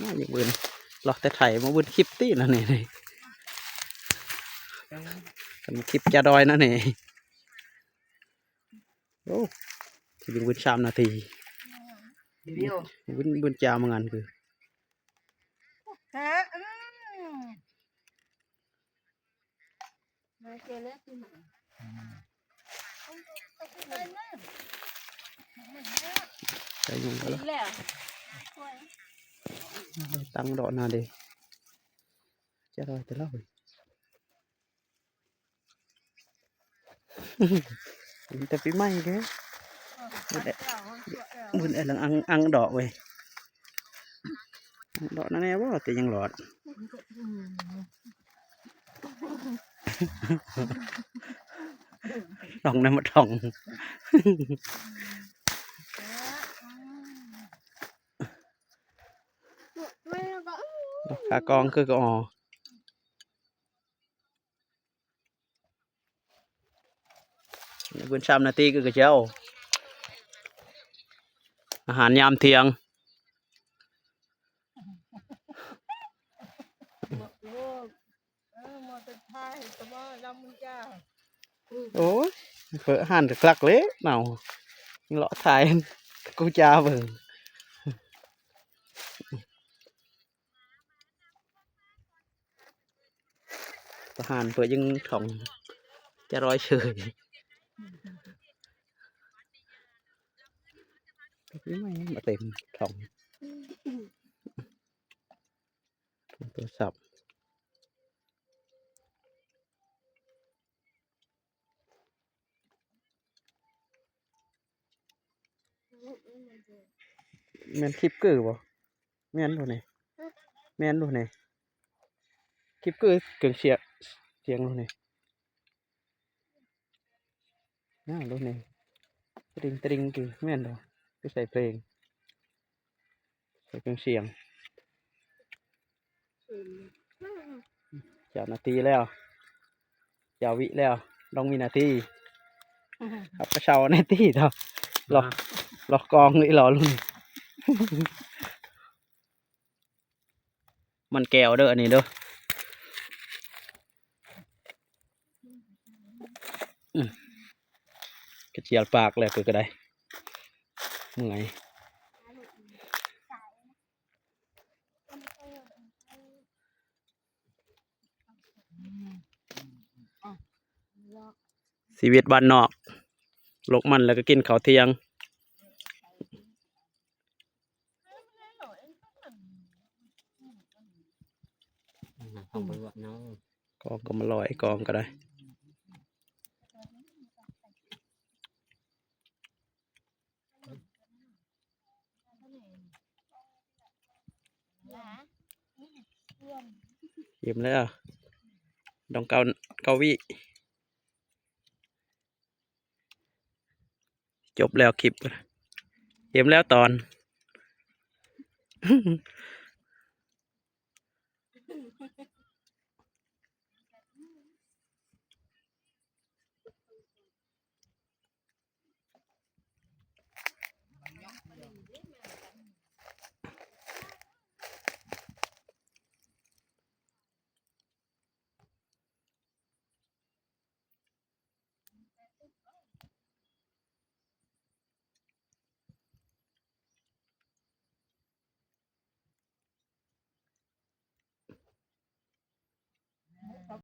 น่าอย่างเบินหลอกแต่ไถมาเบินคลิปตี้นะนี่นี่ทำคลิปจะดอยนะนี่โอ้ที่ยังเบินสามนาทีเดียวเบินเบินจามางานคือฮะอืมมาเจอแล้วที่ไหน ใส่ยุงก็กิแล้วนแล้วตั้งดอกหนาเดจะดอยแต่เล่าเว้ยมันแต่ปีใหม่เด้อบุญเอ็ลังอังอังดอกเว้ยอังดอกนั่นแน่ว่าแต่ยังหลอดดองน้ำมันทอง ดอก ขากองคือกอเบื้นชามนาทีคือกระเจ้า อาหารยามเที่ยงโอ้เออมอเตอร์ไซค์ตะมอลำมึงจ้าโอ้ยเปิดอาหารกลักเละเนาเลาะถ่ายกูจ้าเบิ่ง อาหารเปิดยังถ่องจะร้อยเฉยไม่ไมาเต็มถ่องโทรศัพท์แมนคลิปเกอบ่แมนบ่เนี่แมนบ่เนี่คลิปเกอเกิงเสีย เสียงบ่เนี่ยน่าบ่เนี่ยตริงตริงคือแม่นบ่ไปใส่เพลง ใส่เครื่องเสียงเจ้านาทีแล้วเจ้าวิแล้วต้องมีนาทีครับกระเช้านาทีเถอะหลอกหลอกกองเลยหล่อลุ่นมันแก้วเด้ออันนี้เด้ออืม กระเจียดปากแล้วคือก็ได้เมื่อยชีวิตบ้านนอกลกมันแล้วก็กินข้าวเที่ยง không phải gọi nó กองก็มาลอยกองก็ได้ เยี่ยมแล้วดองเกาเกาวิ จบแล้วคลิปเยี่ยมแล้วตอน